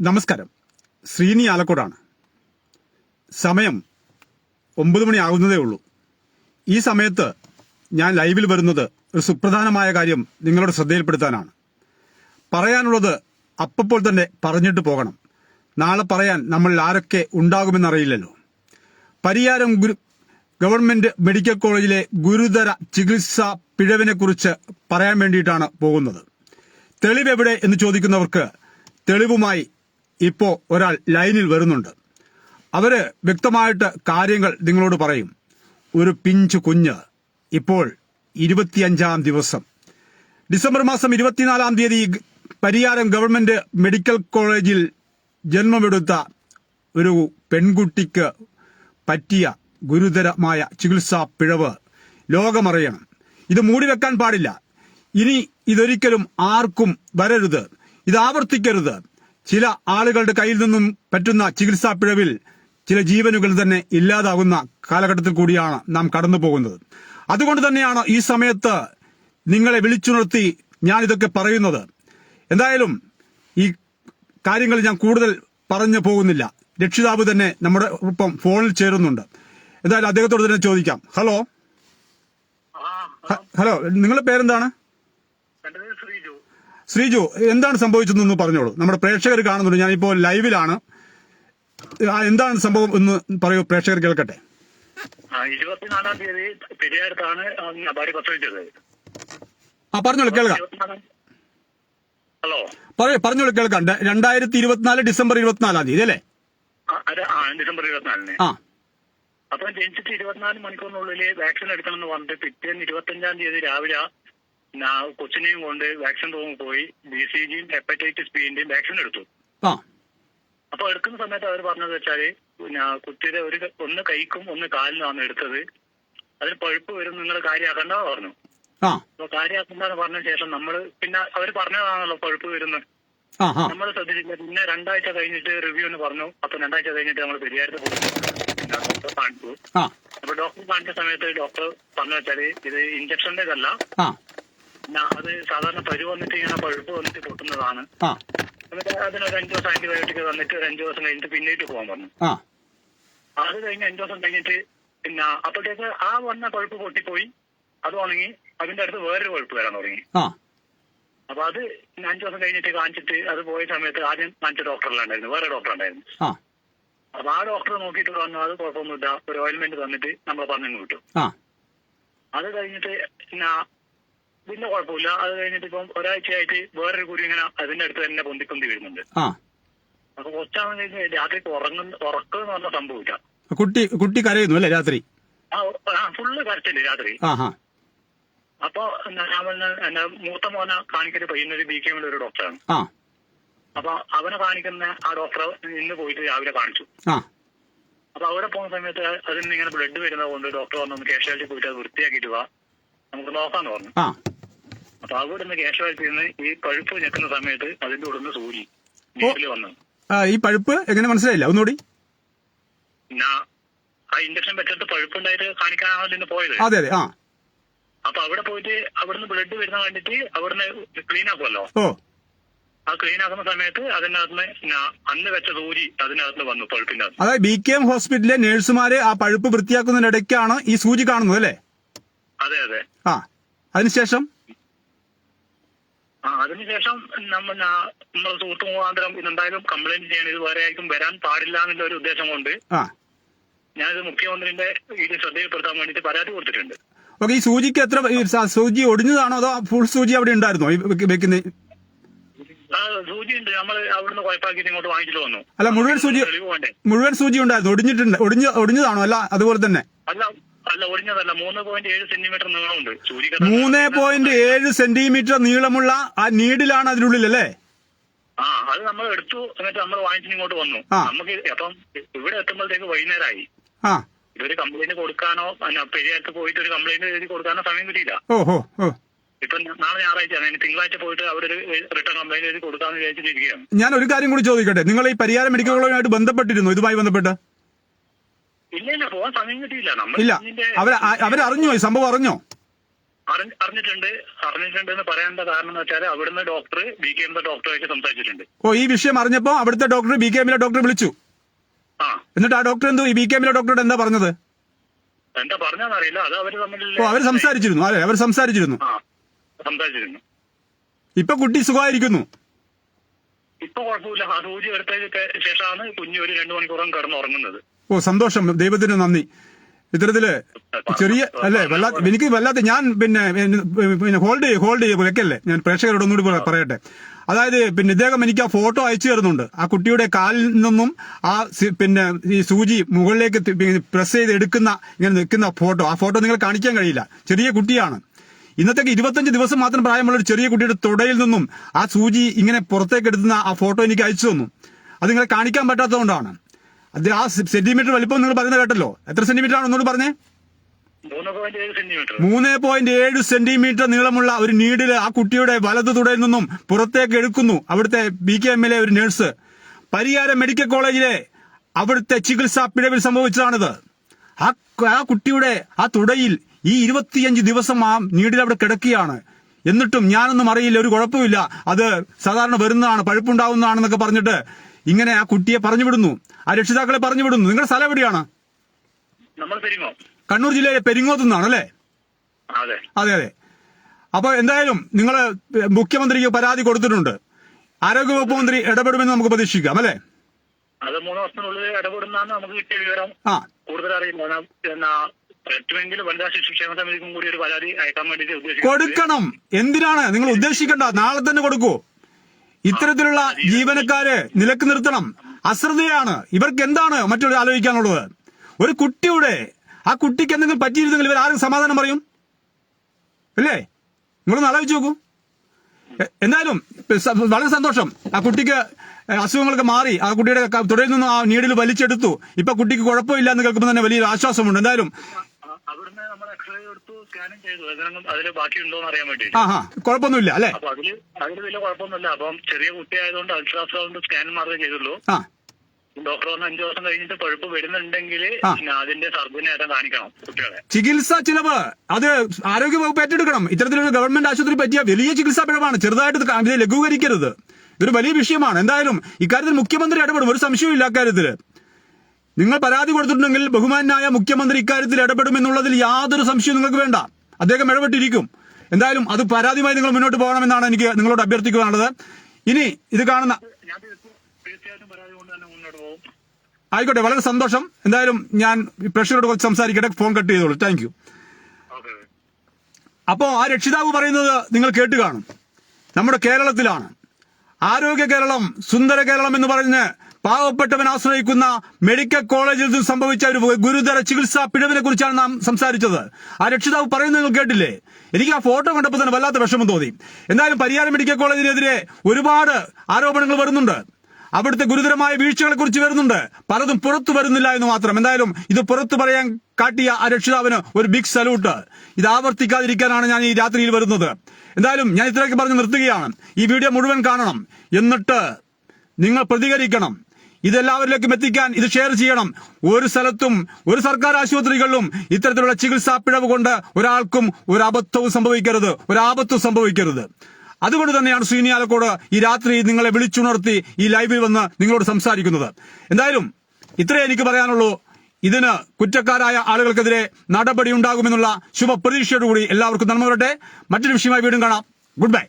നമസ്കാരം. ശ്രീനി ആലക്കോടാണ്. സമയം ഒമ്പത് മണി ആകുന്നതേ ഉള്ളൂ. ഈ സമയത്ത് ഞാൻ ലൈവിൽ വരുന്നത് ഒരു സുപ്രധാനമായ കാര്യം നിങ്ങളുടെ ശ്രദ്ധയിൽപ്പെടുത്താനാണ്. പറയാനുള്ളത് അപ്പപ്പോൾ തന്നെ പറഞ്ഞിട്ട് പോകണം. നാളെ പറയാൻ നമ്മൾ ആരൊക്കെ ഉണ്ടാകുമെന്നറിയില്ലല്ലോ. പരിയാരം ഗുരു ഗവൺമെന്റ് മെഡിക്കൽ കോളേജിലെ ഗുരുതര ചികിത്സാ പിഴവിനെക്കുറിച്ച് പറയാൻ വേണ്ടിയിട്ടാണ് പോകുന്നത്. തെളിവെവിടെ എന്ന് ചോദിക്കുന്നവർക്ക് തെളിവുമായി ഇപ്പോ ഒരാൾ ലൈനിൽ വരുന്നുണ്ട്. അവർ വ്യക്തമായിട്ട് കാര്യങ്ങൾ നിങ്ങളോട് പറയും. ഒരു പിഞ്ച് കുഞ്ഞ് ഇപ്പോൾ ഇരുപത്തിയഞ്ചാം ദിവസം. ഡിസംബർ മാസം ഇരുപത്തിനാലാം തീയതി പരിയാരം ഗവൺമെന്റ് മെഡിക്കൽ കോളേജിൽ ജന്മമെടുത്ത ഒരു പെൺകുട്ടിക്ക് പറ്റിയ ഗുരുതരമായ ചികിത്സാ പിഴവ് ലോകമറിയണം. ഇത് മൂടിവെക്കാൻ പാടില്ല. ഇനി ഇതൊരിക്കലും ആർക്കും വരരുത്. ഇത് ആവർത്തിക്കരുത്. ചില ആളുകളുടെ കയ്യിൽ നിന്നും പറ്റുന്ന ചികിത്സാ പിഴവിൽ ചില ജീവനുകൾ തന്നെ ഇല്ലാതാകുന്ന കാലഘട്ടത്തിൽ കൂടിയാണ് നാം കടന്നു പോകുന്നത്. അതുകൊണ്ട് തന്നെയാണ് ഈ സമയത്ത് നിങ്ങളെ വിളിച്ചുണർത്തി ഞാൻ ഇതൊക്കെ പറയുന്നത്. എന്തായാലും ഈ കാര്യങ്ങൾ ഞാൻ കൂടുതൽ പറഞ്ഞു പോകുന്നില്ല. രക്ഷിതാവ് തന്നെ നമ്മുടെ ഒപ്പം ഫോണിൽ ചേരുന്നുണ്ട്. എന്തായാലും അദ്ദേഹത്തോട് തന്നെ ചോദിക്കാം. ഹലോ? ഹലോ നിങ്ങളുടെ പേരെന്താണ്? ശ്രീജു എന്താണ് സംഭവിച്ചതെന്ന് പറഞ്ഞോളൂ. നമ്മുടെ പ്രേക്ഷകർ കാണുന്നുണ്ട്. ഞാനിപ്പോൾ ലൈവിലാണ്. എന്താണ് സംഭവം എന്ന് പറയൂ പ്രേക്ഷകർ കേൾക്കട്ടെ. ആ ഇരുപത്തിനാലാം തീയതി പെരിയാരത്താണ് ഭാര്യ പ്രസവിച്ചത്. ആ പറഞ്ഞോളൂ കേൾക്കാം. ഹലോ. പറയൂ പറഞ്ഞോളൂ കേൾക്കാം. രണ്ടായിരത്തി ഇരുപത്തിനാല് ഡിസംബർ ഇരുപത്തിനാലാം തീയതി അല്ലേ? ഡിസംബർ ഇരുപത്തിനാലിന്. ആ. അപ്പൊ ജനിച്ചിട്ട് ഇരുപത്തിനാല് മണിക്കൂറിനുള്ളിൽ വാക്സിൻ എടുക്കണം എന്ന് പറഞ്ഞിട്ട് പിറ്റേന്ന് ഇരുപത്തഞ്ചാം തീയതി രാവിലെ കൊച്ചിനെയും കൊണ്ട് വാക്സിൻ റൂമിൽ പോയി ബി സി ജിയും ഹെപ്പറ്റൈറ്റിസ് ബിന്റെയും വാക്സിൻ എടുത്തു. അപ്പൊ എടുക്കുന്ന സമയത്ത് അവർ പറഞ്ഞത് വെച്ചാൽ കുട്ടിയുടെ ഒരു ഒന്ന് കൈക്കും ഒന്ന് കാലിനുമാണ് എടുത്തത്. അതിൽ പഴുപ്പ് വരും നിങ്ങൾ കാര്യമാക്കണ്ട പറഞ്ഞു. അപ്പൊ കാര്യമാക്കണ്ടെന്ന് പറഞ്ഞ ശേഷം നമ്മൾ പിന്നെ അവർ പറഞ്ഞതാണല്ലോ പഴുപ്പ് വരുന്നത് നമ്മൾ ശ്രദ്ധിച്ചില്ല. പിന്നെ രണ്ടാഴ്ച കഴിഞ്ഞിട്ട് റിവ്യൂ എന്ന് പറഞ്ഞു. അപ്പൊ രണ്ടാഴ്ച കഴിഞ്ഞിട്ട് നമ്മൾ പെരിയാരത്ത് ഡോക്ടറെ കാണിച്ചു. അപ്പൊ ഡോക്ടർ കാണിച്ച സമയത്ത് ഡോക്ടർ പറഞ്ഞു വെച്ചാൽ ഇത് ഇഞ്ചക്ഷന്റെതല്ല ആ. പിന്നെ അത് സാധാരണ പരു വന്നിട്ട് ഇങ്ങനെ പഴുപ്പ് വന്നിട്ട് പൊട്ടുന്നതാണ്. എന്നിട്ട് അതിനൊരു അഞ്ചു ദിവസം ആന്റിബയോട്ടിക് വന്നിട്ട് ഒരു അഞ്ചു ദിവസം കഴിഞ്ഞിട്ട് പിന്നീട്ട് പോകാൻ പറഞ്ഞു. അത് കഴിഞ്ഞ് അഞ്ചു ദിവസം കഴിഞ്ഞിട്ട് പിന്നെ അപ്പോഴത്തേക്ക് ആ വന്ന പഴുപ്പ് പൊട്ടിപ്പോയി. അത് ഉണങ്ങി. അതിന്റെ അടുത്ത് വേറൊരു പഴുപ്പ് വരാൻ തുടങ്ങി. അപ്പൊ അത് അഞ്ചു ദിവസം കഴിഞ്ഞിട്ട് കാണിച്ചിട്ട് അത് പോയ സമയത്ത് ആദ്യം കാണിച്ച ഡോക്ടറിലുണ്ടായിരുന്നു. വേറെ ഡോക്ടർ ഉണ്ടായിരുന്നു അപ്പൊ ആ ഡോക്ടർ നോക്കിയിട്ട് പറഞ്ഞു അത് കുഴപ്പമൊന്നുമില്ല. ഒരു ഓയിൽമെന്റ് തന്നിട്ട് നമ്മളെ പറഞ്ഞു വിട്ടു. ആ. അത് കഴിഞ്ഞിട്ട് പിന്നെ കുഴപ്പമില്ല. അത് കഴിഞ്ഞിട്ട് ഇപ്പം ഒരാഴ്ചയായിട്ട് വേറൊരു കുരു ഇങ്ങനെ അതിന്റെ അടുത്ത് തന്നെ പൊന്തി പൊന്തി വരുന്നുണ്ട് അപ്പൊ കുറച്ചാകുന്ന കഴിഞ്ഞ് രാത്രി ഉറങ്ങുന്ന ഉറക്കം എന്ന് പറഞ്ഞാൽ സംഭവിക്കാം കുട്ടി കുട്ടി കരയുന്നു അല്ലേ രാത്രി? ആ ഫുള്ള് കരച്ചില്ല രാത്രി. അപ്പൊ ഞാൻ പറഞ്ഞ എന്റെ മൂത്ത മോനെ കാണിക്കൽ പയ്യുന്നൊരു ബി കെമ്മിലെ ഒരു ഡോക്ടറാണ്. അപ്പൊ അവനെ കാണിക്കുന്ന ആ ഡോക്ടറെ ഇന്ന് പോയിട്ട് രാവിലെ കാണിച്ചു. അപ്പൊ അവിടെ പോകുന്ന സമയത്ത് അതിന് ഇങ്ങനെ ബ്ലഡ് വരുന്നത് കൊണ്ട് ഡോക്ടർ പറഞ്ഞു കാഷ്വാലിറ്റി പോയിട്ട് അത് വൃത്തിയാക്കിയിട്ട് വാ. നമുക്ക് നോക്കാന്ന് പറഞ്ഞു. അപ്പൊ അവിടെ നിന്ന് കാഷ്വാലിറ്റി നിന്ന് ഈ പഴുപ്പ് ഞെക്കുന്ന സമയത്ത് അതിന്റെ ഉടനെ സൂചി വീട്ടിൽ വന്നു. ആ, ഈ പഴുപ്പ് എങ്ങനെ മനസ്സിലായില്ല? ഒന്നുകൂടി. ആ ഇഞ്ചക്ഷൻ വെച്ചിട്ട് പഴുപ്പുണ്ടായിട്ട് കാണിക്കാനാണല്ലോ ഇന്ന് പോയത്? അതെ അതെ ആ. അപ്പൊ അവിടെ പോയിട്ട് അവിടുന്ന് ബ്ലഡ് വരുന്ന കണ്ടിട്ട് അവിടുന്ന് ക്ലീൻ ആക്കുമല്ലോ ഓ. ആ ക്ലീൻ ആക്കുന്ന സമയത്ത് അതിനകത്ത് അന്ന് വെച്ച സൂചി അതിനകത്ത് വന്നു പഴുപ്പിന്റെ അതായത് ബി കെ എം ഹോസ്പിറ്റലിലെ നഴ്സുമാര് ആ പഴുപ്പ് വൃത്തിയാക്കുന്നതിനിടയ്ക്കാണ് ഈ സൂചി കാണുന്നത് അല്ലേ? അതെ അതെ. ആ. അതിനുശേഷം അതിനുശേഷം നമ്മൾ നമ്മൾ സുഹൃത്തു മുഖാന്തരം ഇതെന്തായാലും കംപ്ലൈന്റ് ചെയ്യാൻ ഇത് വേറെ ആയിരിക്കും വരാൻ പാടില്ല എന്നുള്ള ഒരു ഉദ്ദേശം കൊണ്ട് ഞാനിത് മുഖ്യമന്ത്രിന്റെ ഇത് ശ്രദ്ധയിൽപ്പെടുത്താൻ വേണ്ടിയിട്ട് പരാതി കൊടുത്തിട്ടുണ്ട്. ഓക്കെ ഈ സൂചിക്ക് എത്ര സൂചി ഒടിഞ്ഞതാണോ അതോ ഫുൾ സൂചി അവിടെ ഉണ്ടായിരുന്നോ? വെക്കുന്നത് വെക്കുന്ന? സൂചി ഉണ്ട്. നമ്മൾ അവിടുന്ന് കുഴപ്പാക്കിയിട്ട് ഇങ്ങോട്ട് വാങ്ങിച്ചിട്ട് വന്നു. അല്ല മുഴുവൻ സൂചി മുഴുവൻ സൂചി ഉണ്ടായിരുന്നു. ഒടിഞ്ഞിട്ടുണ്ട് ഒടിഞ്ഞ ഒടിഞ്ഞതാണോ? അല്ല അതുപോലെ തന്നെ. അല്ല അല്ല ഒടിഞ്ഞതല്ല. മൂന്ന് പോയിന്റ് ഏഴ് സെന്റിമീറ്റർ നീളമുണ്ട്. സൂചി മൂന്ന് പോയിന്റ് ഏഴ് സെന്റിമീറ്റർ നീളമുള്ള ആ നീഡിലാണ് അതിനുള്ളിൽ അല്ലേ ആ അത് നമ്മൾ എടുത്തു. എന്നിട്ട് നമ്മൾ വാങ്ങിച്ചിട്ട് ഇങ്ങോട്ട് വന്നു. ആ. നമുക്ക് അപ്പം ഇവിടെ എത്തുമ്പോഴത്തേക്ക് വൈകുന്നേരമായി. ആ. ഇതൊരു കംപ്ലൈന്റ് കൊടുക്കാനോ പെരിയാർക്ക് പോയിട്ട് ഒരു കംപ്ലൈന്റ് എഴുതി കൊടുക്കാനോ സമയം കിട്ടിയില്ല. ഓ ഹോ ഓ ഇപ്പൊ നാളെ ഞായറാഴ്ചയാണ് ഇനി തിങ്കളാഴ്ച പോയിട്ട് അവരൊരു റിട്ടേൺ കംപ്ലൈന്റ് എഴുതി കൊടുക്കാന്ന് വിചാരിച്ചിരിക്കുകയാണ് ഞാൻ ഒരു കാര്യം കൂടി ചോദിക്കട്ടെ? നിങ്ങൾ ഈ പരിയാരം മെഡിക്കൽ കോളേജുമായിട്ട് ബന്ധപ്പെട്ടിരുന്നു? ഇതുമായി ബന്ധപ്പെട്ട്? ഇല്ല ഇല്ല പോകാൻ സമയം കിട്ടിയില്ല. നമ്മൾ ഇല്ല. അവർ അവരറിഞ്ഞോ ഈ സംഭവം അറിഞ്ഞോ. അറിഞ്ഞിട്ടുണ്ട് അറിഞ്ഞിട്ടുണ്ട്. എന്ന് പറയേണ്ട കാരണം എന്ന് വെച്ചാൽ അവിടുന്ന് ഡോക്ടർ ബി കെ എമ്മിലെ ഡോക്ടറായിട്ട് സംസാരിച്ചിട്ടുണ്ട്. ഓ ഈ വിഷയം അറിഞ്ഞപ്പോ അവിടുത്തെ ഡോക്ടർ ബി കെ എമ്മിലെ ഡോക്ടറെ വിളിച്ചു. ആ. എന്നിട്ട് ആ ഡോക്ടർ എന്തോ? ഈ ബി കെ എമ്മിലെ ഡോക്ടറോട് എന്താ പറഞ്ഞത്? എന്താ പറഞ്ഞറിയില്ല അത് അവർ തമ്മിൽ ഓ അവർ സംസാരിച്ചിരുന്നു. അതെ അവർ സംസാരിച്ചിരുന്നു. സംസാരിച്ചിരുന്നു. ഇപ്പൊ കുട്ടി സുഖമായിരിക്കുന്നു. ഇപ്പൊ കുഴപ്പമില്ല. ആ സൂചി എടുത്തതിന് ശേഷമാണ് കുഞ്ഞ് ഒരു രണ്ടു മണിക്കൂറും കിടന്ന് ഉറങ്ങുന്നത് ഓ സന്തോഷം. ദൈവത്തിന് നന്ദി. ഇത്തരത്തിൽ ചെറിയ അല്ലേ വല്ലാത്ത എനിക്ക് വല്ലാത്ത ഞാൻ പിന്നെ പിന്നെ ഹോൾഡ് ചെയ്യും ഹോൾഡ് ചെയ്യും വെക്കല്ലേ? ഞാൻ പ്രേക്ഷകരോട് ഒന്നുകൂടി പറ- പറയട്ടെ. അതായത് പിന്നെ ഇദ്ദേഹം എനിക്ക് ആ ഫോട്ടോ അയച്ചു തരുന്നുണ്ട്. ആ കുട്ടിയുടെ കാലിൽ നിന്നും ആ പിന്നെ ഈ സൂചി മുകളിലേക്ക് പ്രസ് ചെയ്ത് എടുക്കുന്ന ഇങ്ങനെ നിൽക്കുന്ന ഫോട്ടോ. ആ ഫോട്ടോ നിങ്ങൾ കാണിക്കാൻ കഴിയില്ല. ചെറിയ കുട്ടിയാണ്. ഇന്നത്തേക്ക് ഇരുപത്തഞ്ച് ദിവസം മാത്രം പ്രായമുള്ള ഒരു ചെറിയ കുട്ടിയുടെ തുടയിൽ നിന്നും ആ സൂചി ഇങ്ങനെ പുറത്തേക്ക് എടുക്കുന്ന ആ ഫോട്ടോ എനിക്ക് അയച്ചു തന്നു. അത് നിങ്ങളെ കാണിക്കാൻ പറ്റാത്തതുകൊണ്ടാണ്. അത് ആ സെന്റിമീറ്റർ വലിപ്പം നിങ്ങൾ പറയുന്നത് കേട്ടല്ലോ. എത്ര സെന്റിമീറ്റർ ആണ് ഒന്നുകൂടി പറഞ്ഞേ? മൂന്ന് പോയിന്റ് ഏഴ് സെന്റിമീറ്റർ നീളമുള്ള ഒരു നീഡിൽ ആ കുട്ടിയുടെ വലതു തുടയിൽ നിന്നും പുറത്തേക്ക് എടുക്കുന്നു. അവിടുത്തെ ബി കെ എം എമ്മിലെ ഒരു നഴ്സ് പരിയാര മെഡിക്കൽ കോളേജിലെ അവിടുത്തെ ചികിത്സാ പിഴവിൽ സംഭവിച്ചതാണിത്. ആ ആ കുട്ടിയുടെ ആ തുടയിൽ ഈ ഇരുപത്തിയഞ്ച് ദിവസം ആ നീഡിൽ അവിടെ കിടക്കുകയാണ്. എന്നിട്ടും ഞാനൊന്നും അറിയില്ല ഒരു കുഴപ്പമില്ല അത് സാധാരണ വരുന്നതാണ് പഴുപ്പുണ്ടാവുന്നതാണെന്നൊക്കെ പറഞ്ഞിട്ട് ഇങ്ങനെ ആ കുട്ടിയെ പറഞ്ഞു വിടുന്നു ആ രക്ഷിതാക്കളെ പറഞ്ഞു വിടുന്നു നിങ്ങളുടെ സ്ഥലം എവിടെയാണ്? കണ്ണൂർ ജില്ലയിലെ പെരിങ്ങോത്തു നിന്നാണ് അല്ലേ? അതെ. അതെ അപ്പൊ എന്തായാലും നിങ്ങൾ മുഖ്യമന്ത്രിക്ക് പരാതി കൊടുത്തിട്ടുണ്ട്. ആരോഗ്യവകുപ്പ് മന്ത്രി ഇടപെടുമെന്ന് നമുക്ക് പ്രതീക്ഷിക്കാം അല്ലേ? അത് മൂന്ന് ദിവസത്തിനുള്ളിൽ ഇടപെടുന്നാണ് നമുക്ക് കിട്ടിയ വിവരം. കൂടുതൽ കൊടുക്കണം. എന്തിനാണ്? നിങ്ങൾ ഉദ്ദേശിക്കണ്ട. നാളെ തന്നെ കൊടുക്കൂ. ഇത്തരത്തിലുള്ള ജീവനക്കാരെ നിലയ്ക്ക് നിർത്തണം. അശ്രദ്ധയാണ്. ഇവർക്ക് എന്താണ് മറ്റൊരു ആലോചിക്കാനുള്ളത്? ഒരു കുട്ടിയുടെ ആ കുട്ടിക്ക് എന്തെങ്കിലും പറ്റിയിരുന്നെങ്കിൽ ഇവർ ആരും സമാധാനം പറയും? അല്ലേ? നിങ്ങളൊന്ന് ആലോചിച്ച് നോക്കൂ. എന്തായാലും വളരെ സന്തോഷം. ആ കുട്ടിക്ക് അസുഖങ്ങളൊക്കെ മാറി. ആ കുട്ടിയുടെ തുടയിൽ നിന്ന് ആ നീഡിൽ വലിച്ചെടുത്തു. ഇപ്പൊ കുട്ടിക്ക് കുഴപ്പമില്ല എന്ന് കേൾക്കുമ്പോൾ തന്നെ വലിയൊരു ആശ്വാസമുണ്ട്. എന്തായാലും അവിടുന്ന് നമ്മൾ എക്സ്റേ എടുത്തു സ്കാനിങ് ചെയ്തു. ഏതെങ്കിലും അതിൽ ബാക്കിയുണ്ടോ എന്ന് അറിയാൻ വേണ്ടി ആ കുഴപ്പമൊന്നുമില്ല അല്ലേ? അപ്പൊ അതിൽ അതിൽ വലിയ കുഴപ്പമൊന്നുമില്ല. അപ്പം ചെറിയ കുട്ടിയായതുകൊണ്ട് അൾട്രാസൗണ്ട് സ്കാൻ മാത്രമേ ചെയ്തുള്ളൂ. ആ. ഡോക്ടർ വന്ന് അഞ്ചു ദിവസം കഴിഞ്ഞിട്ട് പഴുപ്പ് വരുന്നുണ്ടെങ്കിൽ ആ. പിന്നെ അതിന്റെ സർജനെ ആയിട്ട് കാണിക്കണം കുട്ടികളെ. ചികിത്സ ചിലവ്. അത് ആരോഗ്യ വകുപ്പ് ഏറ്റെടുക്കണം. ഇത്തരത്തിലൊരു ഗവൺമെന്റ് ആശുപത്രി പറ്റിയ വലിയ ചികിത്സാ പിഴവാണ്. ചെറുതായിട്ട് ഇത് കാ- ഇത് ലഘൂകരിക്കരുത്. ഇതൊരു വലിയ വിഷയമാണ്. എന്തായാലും ഇക്കാര്യത്തിൽ മുഖ്യമന്ത്രി ഇടപെടും. ഒരു സംശയവും അക്കാര്യത്തിൽ നിങ്ങൾ പരാതി കൊടുത്തിട്ടുണ്ടെങ്കിൽ ബഹുമാനായ മുഖ്യമന്ത്രി ഇക്കാര്യത്തിൽ ഇടപെടുമെന്നുള്ളതിൽ യാതൊരു സംശയവും നിങ്ങൾക്ക് വേണ്ട. അദ്ദേഹം ഇടപെട്ടിരിക്കും. എന്തായാലും അത് പരാതിയുമായി നിങ്ങൾ മുന്നോട്ട് പോകണമെന്നാണ് എനിക്ക് നിങ്ങളോട് അഭ്യർത്ഥിക്കുവാനുള്ളത് ഇനി ഇത് കാണുന്ന ആയിക്കോട്ടെ വളരെ സന്തോഷം. എന്തായാലും ഞാൻ പ്രഷറോട് കുറച്ച് സംസാരിക്കട്ടെ. ഫോൺ കട്ട് ചെയ്തോളൂ. താങ്ക് യു അപ്പോൾ അപ്പോ ആ രക്ഷിതാവ് പറയുന്നത് നിങ്ങൾ കേട്ട് കാണും. നമ്മുടെ കേരളത്തിലാണ്. ആരോഗ്യ കേരളം സുന്ദര കേരളം എന്ന് പറഞ്ഞ് പാവപ്പെട്ടവൻ ആശ്രയിക്കുന്ന മെഡിക്കൽ കോളേജിൽ നിന്ന് സംഭവിച്ച ഒരു ഗുരുതര ചികിത്സാ പിഴവിനെ കുറിച്ചാണ് നാം സംസാരിച്ചത്. ആ രക്ഷിതാവ് പറയുന്നത് നിങ്ങൾ കേട്ടില്ലേ? എനിക്ക് ആ ഫോട്ടോ കണ്ടപ്പോൾ തന്നെ വല്ലാത്ത വിഷമം തോന്നി. എന്തായാലും പരിയാരം മെഡിക്കൽ കോളേജിനെതിരെ ഒരുപാട് ആരോപണങ്ങൾ വരുന്നുണ്ട്. അവിടുത്തെ ഗുരുതരമായ വീഴ്ചകളെ കുറിച്ച് വരുന്നുണ്ട്. പലതും പുറത്തു വരുന്നില്ല എന്ന് മാത്രം. എന്തായാലും ഇത് പുറത്തു പറയാൻ കാട്ടിയ ആ രക്ഷിതാവിന് ഒരു ബിഗ് സല്യൂട്ട് ഇത് ആവർത്തിക്കാതിരിക്കാനാണ് ഞാൻ ഈ രാത്രിയിൽ വരുന്നത്. എന്തായാലും ഞാൻ ഇത്രയൊക്കെ പറഞ്ഞ് നിർത്തുകയാണ്. ഈ വീഡിയോ മുഴുവൻ കാണണം. എന്നിട്ട് നിങ്ങൾ പ്രതികരിക്കണം. ഇതെല്ലാവരിലേക്കും എത്തിക്കാൻ ഇത് ഷെയർ ചെയ്യണം. ഒരു സ്ഥലത്തും ഒരു സർക്കാർ ആശുപത്രികളിലും ഇത്തരത്തിലുള്ള ചികിത്സാ പിഴവ് കൊണ്ട് ഒരാൾക്കും ഒരു അബദ്ധവും സംഭവിക്കരുത്. ഒരു ആപത്തും സംഭവിക്കരുത്. അതുകൊണ്ട് തന്നെയാണ് ശ്രീനി ആലക്കോട് ഈ രാത്രി നിങ്ങളെ വിളിച്ചുണർത്തി ഈ ലൈവിൽ വന്ന് നിങ്ങളോട് സംസാരിക്കുന്നത്. എന്തായാലും ഇത്രേ എനിക്ക് പറയാനുള്ളൂ. ഇതിന് കുറ്റക്കാരായ ആളുകൾക്കെതിരെ നടപടി ഉണ്ടാകുമെന്നുള്ള ശുഭപ്രതീക്ഷയോടുകൂടി എല്ലാവർക്കും നന്മ വരട്ടെ. മറ്റൊരു വിഷയമായി വീണ്ടും കാണാം. Good bye